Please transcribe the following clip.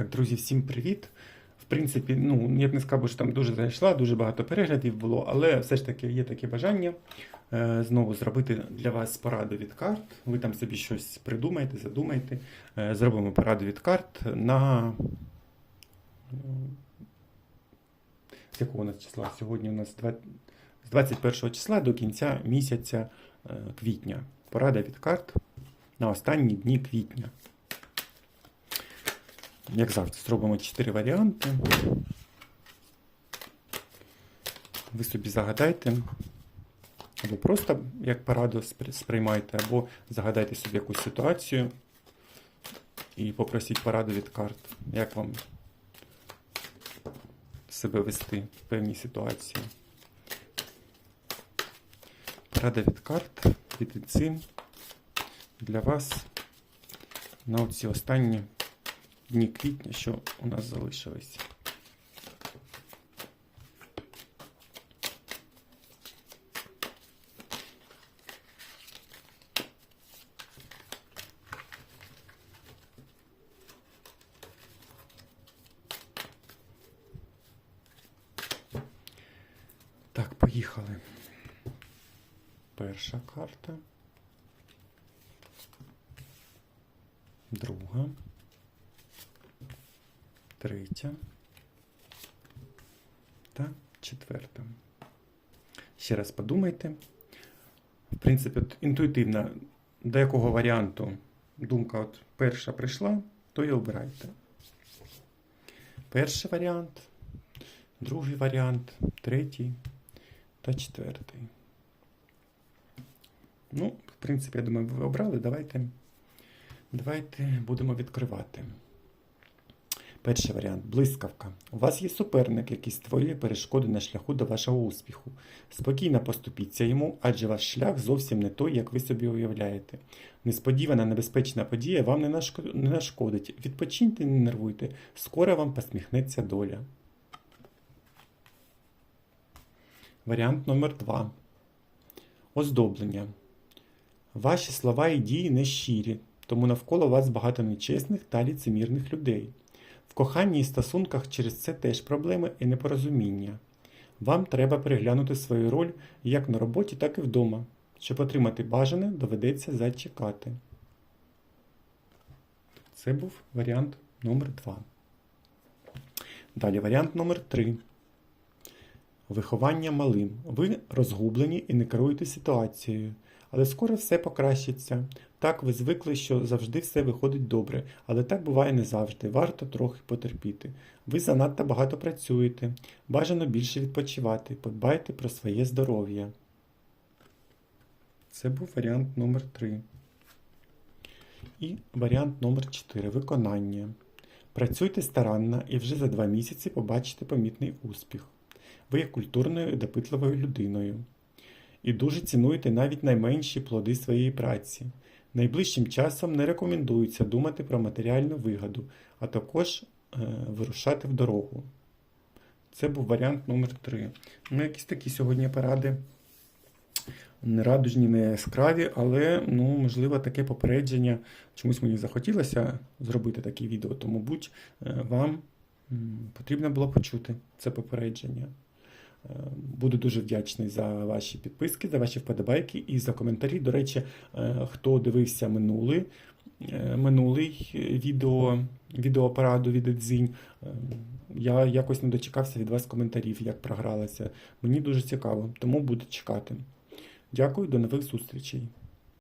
Так, друзі, всім привіт. В принципі, ну, я б не сказав, що там дуже зайшла, дуже багато переглядів було, але все ж таки є таке бажання е, знову зробити для вас пораду від карт. Ви там собі щось придумаєте, задумаєте. Е, зробимо пораду від карт на. З якого у нас числа? Сьогодні у нас два- з 21 числа до кінця місяця е, квітня. Порада від карт на останні дні квітня. Як завжди, зробимо 4 варіанти. Ви собі загадайте, або просто як пораду сприймайте, або загадайте собі якусь ситуацію і попросіть пораду від карт, як вам себе вести в певній ситуації. Порада від карт від ІЦИ для вас на оці останні дні квітня, що у нас залишились. Так, поїхали. Перша карта. Друга. Третя. Та четверта. Ще раз подумайте. В принципі, інтуїтивно, до якого варіанту думка от перша прийшла, то і обирайте. Перший варіант, другий варіант, третій та четвертий. Ну, в принципі, я думаю, ви обрали. Давайте, давайте будемо відкривати. Перший варіант блискавка. У вас є суперник, який створює перешкоди на шляху до вашого успіху. Спокійно поступіться йому, адже ваш шлях зовсім не той, як ви собі уявляєте. Несподівана небезпечна подія вам не нашкодить. Відпочиньте, не нервуйте. Скоро вам посміхнеться доля. Варіант номер 2. Оздоблення. Ваші слова і дії не щирі, тому навколо вас багато нечесних та ліцемірних людей. В коханні і стосунках через це теж проблеми і непорозуміння. Вам треба переглянути свою роль як на роботі, так і вдома. Щоб отримати бажане, доведеться зачекати. Це був варіант номер 2. Далі варіант номер 3. Виховання малим. Ви розгублені і не керуєте ситуацією. Але скоро все покращиться. Так, ви звикли, що завжди все виходить добре, але так буває не завжди. Варто трохи потерпіти. Ви занадто багато працюєте, бажано більше відпочивати, подбайте про своє здоров'я. Це був варіант номер 3. І варіант номер 4. Виконання. Працюйте старанно і вже за два місяці побачите помітний успіх. Ви є культурною і допитливою людиною і дуже цінуєте навіть найменші плоди своєї праці. Найближчим часом не рекомендується думати про матеріальну вигоду, а також е, вирушати в дорогу. Це був варіант номер 3. Ну, якісь такі сьогодні поради. Не радужні, не яскраві, але, ну, можливо, таке попередження. Чомусь мені захотілося зробити таке відео, тому будь е, вам потрібно було почути це попередження. Буду дуже вдячний за ваші підписки, за ваші вподобайки і за коментарі. До речі, е, хто дивився минулий, е, минулий відео, відеопараду від Едзінь, е, я якось не дочекався від вас коментарів, як програлася. Мені дуже цікаво, тому буду чекати. Дякую, до нових зустрічей.